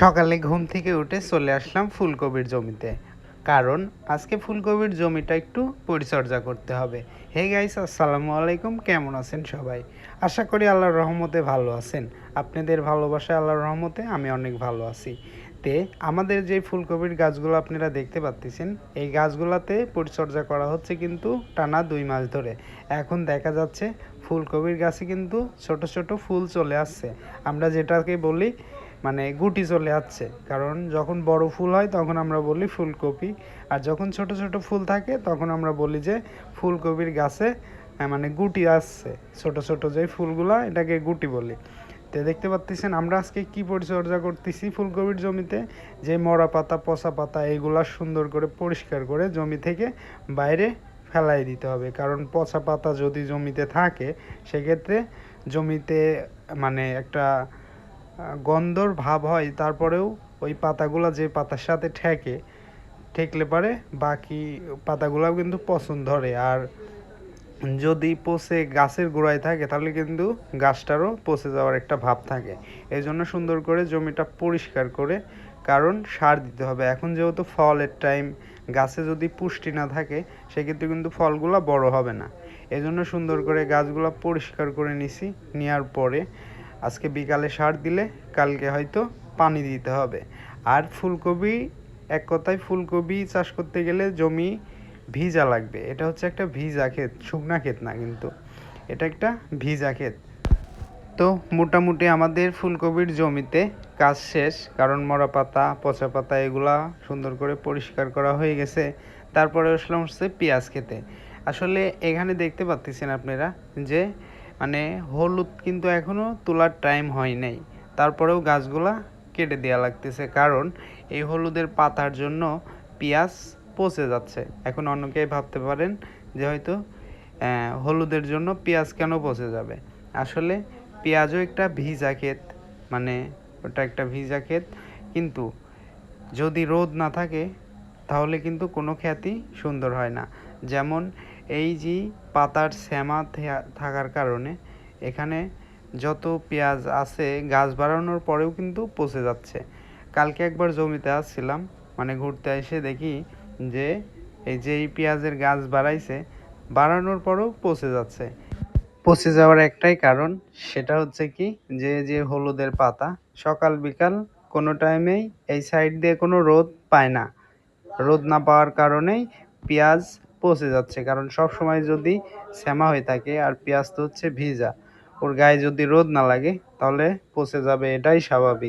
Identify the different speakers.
Speaker 1: সকালে ঘুম থেকে উঠে চলে আসলাম ফুলকপির জমিতে। কারণ আজকে ফুলকপির জমিটা একটু পরিচর্যা করতে হবে। হে গাইস, আসসালামু আলাইকুম। কেমন আছেন সবাই? আশা করি আল্লাহর রহমতে ভালো আছেন। আপনাদের ভালোবাসায় আল্লাহর রহমতে আমি অনেক ভালো আছি। তে, আমাদের যে ফুলকপির গাছগুলো আপনারা দেখতে পাচ্ছেন এই গাছগুলোতে পরিচর্যা করা হচ্ছে কিন্তু টানা দুই মাস ধরে। এখন দেখা যাচ্ছে ফুলকপির গাছে কিন্তু ছোট ছোট ফুল চলে আসছে। আমরা যেটাকে বলি মানে গুটি চলে আসছে। কারণ যখন বড় ফুল হয় তখন আমরা বলি ফুলকপি। আর যখন ছোট ছোট ফুল থাকে তখন আমরা বলি যে ফুলকপির গাছে মানে গুটি আসছে। ছোট ছোট যে ফুলগুলা এটাকে গুটি বলি। তো দেখতে পাচ্ছেন আমরা আজকে কি পরিচর্যা করতেছি ফুলকপির জমিতে? যে মরা পাতা, পচা পাতা এগুলা সুন্দর করে পরিষ্কার করে জমি থেকে বাইরে ফেলাই দিতে হবে। কারণ পচা পাতা যদি জমিতে থাকে, সেক্ষেত্রে জমিতে মানে একটা গন্ধর ভাব হয়, তারপরেও ওই পাতাগুলো যে পাতার সাথে ঠেকে, ঠেকলে পারে, বাকি পাতাগুলোও কিন্তু পছন্দ ধরে। আর যদি পচে গাছের গোড়ায় থাকে, তাহলে কিন্তু গাছটারও পচে যাওয়ার একটা ভাব থাকে। এই জন্য সুন্দর করে জমিটা পরিষ্কার করে, কারণ সার দিতে হবে। এখন যেহেতু ফলের টাইম, গাছে যদি পুষ্টি না থাকে, সেক্ষেত্রে কিন্তু ফলগুলো বড় হবে না। এই জন্য সুন্দর করে গাছগুলো পরিষ্কার করে নিছি নেওয়ার পরে আজকে বিকালে সার দিলে কালকে হয়তো পানি দিতে হবে। আর ফুলকপি, এক কথায় ফুলকপি চাষ করতে গেলে জমি ভিজা লাগবে। এটা হচ্ছে একটা ভিজা ক্ষেত, শুকনা ক্ষেত না কিন্তু। এটা একটা ভিজা ক্ষেত। তো মোটামুটি আমাদের ফুলকপির জমিতে কাজ শেষ, কারণ মরা পাতা, পচা পাতা এগুলা সুন্দর করে পরিষ্কার করা হয়ে গেছে। তারপরে আসলাম হচ্ছে পেঁয়াজ খেতে আসলে এখানে দেখতে পাচ্ছেন আপনারা যে মানে হলুদ কিন্তু এখনও তোলার টাইম হয় নাই। তারপরেও গাছগুলা কেটে দেওয়া লাগতেছে, কারণ এই হলুদের পাতার জন্য পেঁয়াজ পচে যাচ্ছে। এখন অনেকেই ভাবতে পারেন যে হয়তো হলুদের জন্য পেঁয়াজ কেন পচে যাবে? আসলে পেঁয়াজও একটা ভিজা ক্ষেত মানে ওটা একটা ভিজা ক্ষেত, কিন্তু যদি রোদ না থাকে, তাহলে কিন্তু কোনো খ্যাতি সুন্দর হয় না। যেমন এই যে পাতার শ্যামা থাকার কারণে এখানে যত পেঁয়াজ আছে গাছ বাড়ানোর পরেও কিন্তু পচে যাচ্ছে। কালকে একবার জমিতে আসছিলাম মানে ঘুরতে এসে দেখি যে এই যে এই পেঁয়াজের গাছ বাড়াইছে, বাড়ানোর পরেও পচে যাচ্ছে। পচে যাওয়ার একটাই কারণ, সেটা হচ্ছে কি যে যে হলুদের পাতা, সকাল বিকাল কোনো টাইমেই এই সাইড দিয়ে কোনো রোদ পায় না। রোদ না পাওয়ার কারণেই পেঁয়াজ পচে যাচ্ছে। কারণ সব সময় যদি শ্যামা হয়ে থাকে আর পেঁয়াজ তো হচ্ছে ভিজা, ওর গায়ে যদি রোদ না লাগে, তাহলে পচে যাবে, এটাই স্বাভাবিক।